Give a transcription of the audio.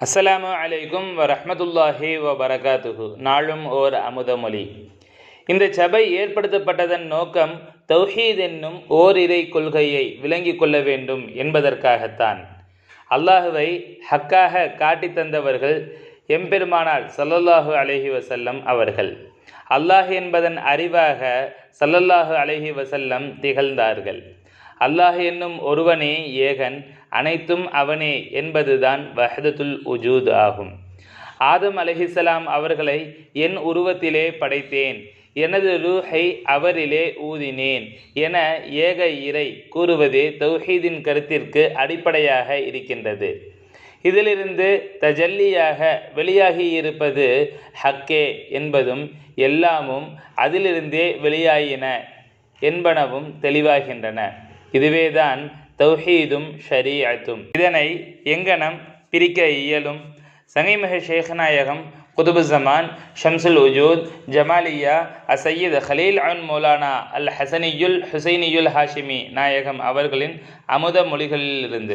அஸ்ஸலாமு அலைக்கும் வரஹ்மத்துல்லாஹி வ பரகாத்துஹு நாளும் ஓர் அமுதமொழி இந்த சபை ஏற்படுத்தப்பட்டதன் நோக்கம் தௌஹீத் என்னும் ஓரிரை கொள்கையை விளங்கிக் கொள்ள வேண்டும் என்பதற்காகத்தான். அல்லாஹுவை ஹக்காக காட்டித் தந்தவர்கள் எம்பெருமானால் சல்லல்லாஹு அலஹி வசல்லம் அவர்கள். அல்லாஹ் என்பதன் அறிவாக சல்லல்லாஹு அலஹி வசல்லம் திகழ்ந்தார்கள். அல்லாஹ் என்னும் ஒருவனே ஏகன் அனைத்தும் அவனே என்பதுதான் வஹதத்துல் உஜூத் ஆகும். ஆதம் அலஹிசலாம் அவர்களை என் உருவத்திலே படைத்தேன். எனது ரூஹை அவரிலே ஊதினேன் என ஏக இறை கூறுவதே தௌஹீதின் கருத்திற்கு அடிப்படையாக இருக்கின்றது. இதிலிருந்து தஜல்லியாக வெளியாகியிருப்பது ஹக்கே என்பதும் எல்லாமும் அதிலிருந்தே வெளியாயின என்பனவும் தெளிவாகின்றன. இதுவேதான் தௌஹீதும் ஷரீஅத்தும். இதனை எங்கனம் பிரிக்க இயலும்? சங்கைமிக ஷேഖநாயகம் குதுபு ஜமான் ஷம்சுல் உஜூத் ஜமாலியா அசையீத் ஹலீல் அன் மௌலானா அல் ஹசனியுல் ஹுசைனியுல் ஹாஷிமி நாயகம் அவர்களின் அமுத மொழிகளிலிருந்து.